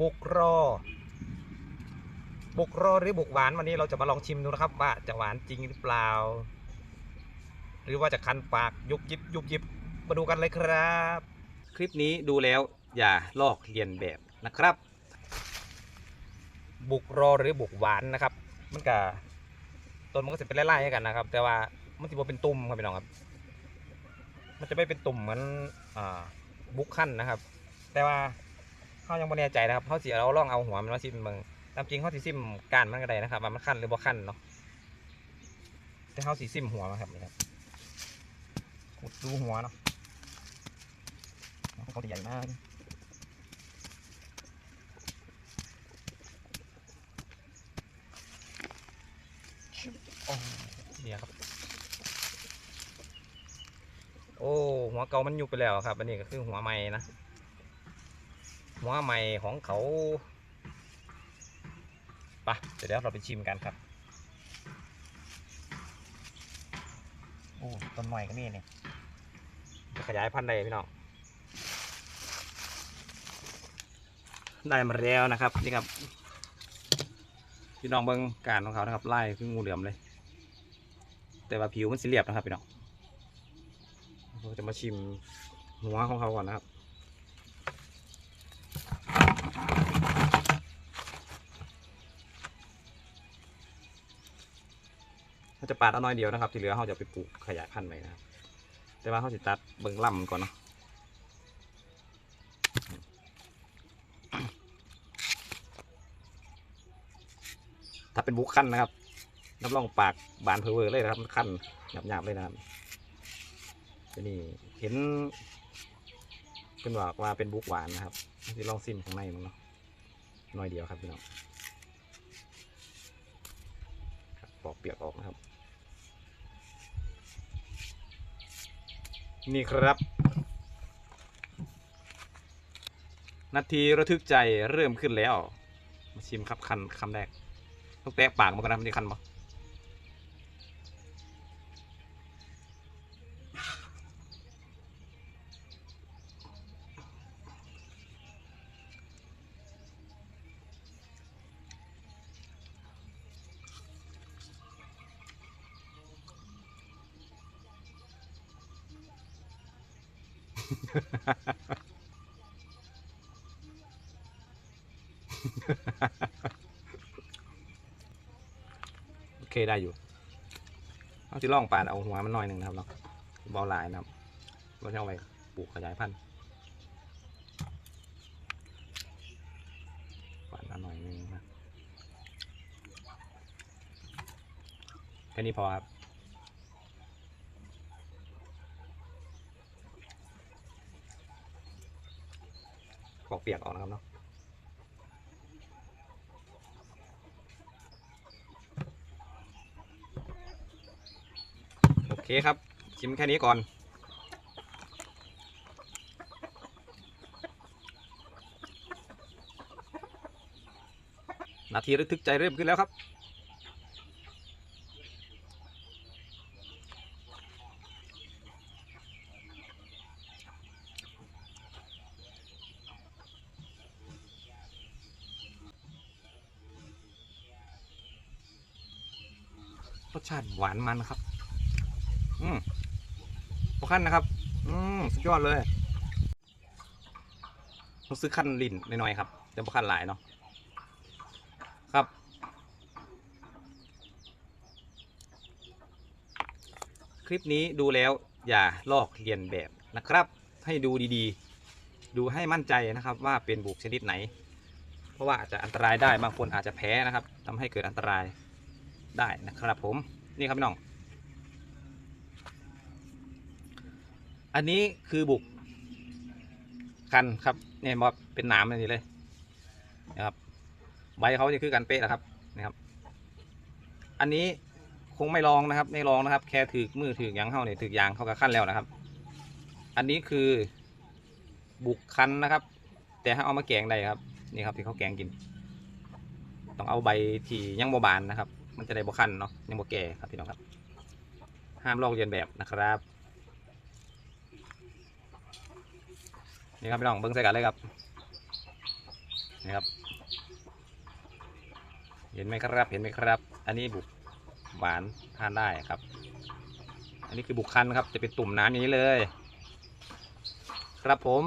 บุกรอ บุกรอหรือบุกหวานวันนี้เราจะมาลองชิมดูนะครับ ว่าจะหวานจริงหรือเปล่า หรือว่าจะคันปากยุบยิบยุบยิบมาดูกันเลยครับ คลิปนี้ดูแล้วอย่าลอกเลียนแบบนะครับ บุกรอหรือบุกหวานนะครับ มันก็ต้นมันก็จะเป็นไล่ๆให้กันนะครับ แต่ว่ามันจะบ่เป็นตุ่มครับพี่น้องครับ มันจะไม่เป็นตุ่มเหมือนอ่าบุกขั้นนะครับ แต่ว่า เขายังไม่แน่ใจนะครับเขาสิเราลองเอาหัวมันมาซิมเบิ่งตามจริงเขาสิซิมกานมันก็ได้นะครับว่ามันขั้นหรือบ่ขั้นเนาะแต่เขาสิซิมหัวมันครับนี่ครับขุดดูหัวเนาะเขาใหญ่มากโอ้เนี่ยครับ โอ้ หัวเก่ามันยุบไปแล้วครับ อันนี้ก็คือหัวใหม่นะ หัวใหม่ของเขาไปะเดี๋ยวเราไปชิมกันครับโอ้ต้นใหม่ก็นี่เนี่ยจะขยายพันธุ์ได้พี่น้องได้มาแล้วนะครับนี่ครับพี่น้องเบิ้งการของเขานะครับไล่คืองูเหลือมเลย แต่ว่าผิวมันสีเรียบนะครับพี่น้องเราจะมาชิมหัวของเขาก่อนนะครับ เรา จะปาดเอาน้อยเดียวนะครับ ที่เหลือเราจะไปปลูกขยายพันธุ์ใหม่นะครับแต่ว่าเขาจะตัดเบิ่งล่ำก่อนเนาะถ้าเป็นบุกขั้นนะครับรับรองปากบานเพอเวอร์เลยนะครับขั้นหยาบๆเลยนะครับนี่เห็นเพื่อนบอกว่าเป็นบุกหวานนะครับที่ลองซิมข้างในมันเนาะน้อยเดียวครับพี่น้องปอกเปียกออกนะครับ นี่ครับ นาทีระทึกใจเริ่มขึ้นแล้ว มาชิมครับคันคำแรกต้องแตะปากมันก็นะมันจะคันปะ โอเคได้อยู่เอาที่ล่องปาดเอาหัวมันหน่อยหนึ่งนะครับเนาเบาหลายนะครับเราจะเอาไปปลูกขยายพันธุ์ปาดมาหน่อยหนึ่งนะแค่นี้พอครับ ของเปียกออกนะครับเนาะโอเคครับ ชิมแค่นี้ก่อน นาทีระทึกใจเริ่มขึ้นแล้วครับ รสชาติหวานมันนะครับ อืมพอขั้นนะครับ อืมสุดยอดเลยต้องซื้อขั้นลิ้นน่อยๆครับ แต่พอขั้นหลายเนาะ ครับ คลิปนี้ดูแล้วอย่าลอกเลียนแบบนะครับ ให้ดูดีๆ ดูให้มั่นใจนะครับ ว่าเป็นบุกชนิดไหน เพราะว่าอาจจะอันตรายได้บางคนอาจจะแพ้นะครับทำให้เกิดอันตราย ได้นะครับผมนี่ครับพี่น้อง อันนี้คือบุกคันครับเนี่ยมาเป็นหนามแบบนี้เลยนะครับใบเขาจะคือกันเป๊ะนะครับนะครับ อันนี้คงไม่ลองนะครับ ไม่ลองนะครับ แค่ถือมือถือยางเข้าเนี่ยถือยางเข้ากับขั้นแล้วนะครับ อันนี้คือบุกคันนะครับ แต่ถ้าเอามาแกงได้ครับนี่ครับที่เขาแกงกิน ต้องเอาใบที่ยังโบบานนะครับ มันจะได้บคันเนาะยังโบแก่ครับพี่น้องครับ ห้ามลอกเลียนแบบนะครับนี่ครับพี่น้องเบิ้งใส่กันเลยครับนะครับ เห็นไหมครับเห็นไหมครับ อันนี้บุกหวานทานได้ครับ อันนี้คือบุกคันครับจะเป็นตุ่มน้ำอย่างนี้เลย ครับผม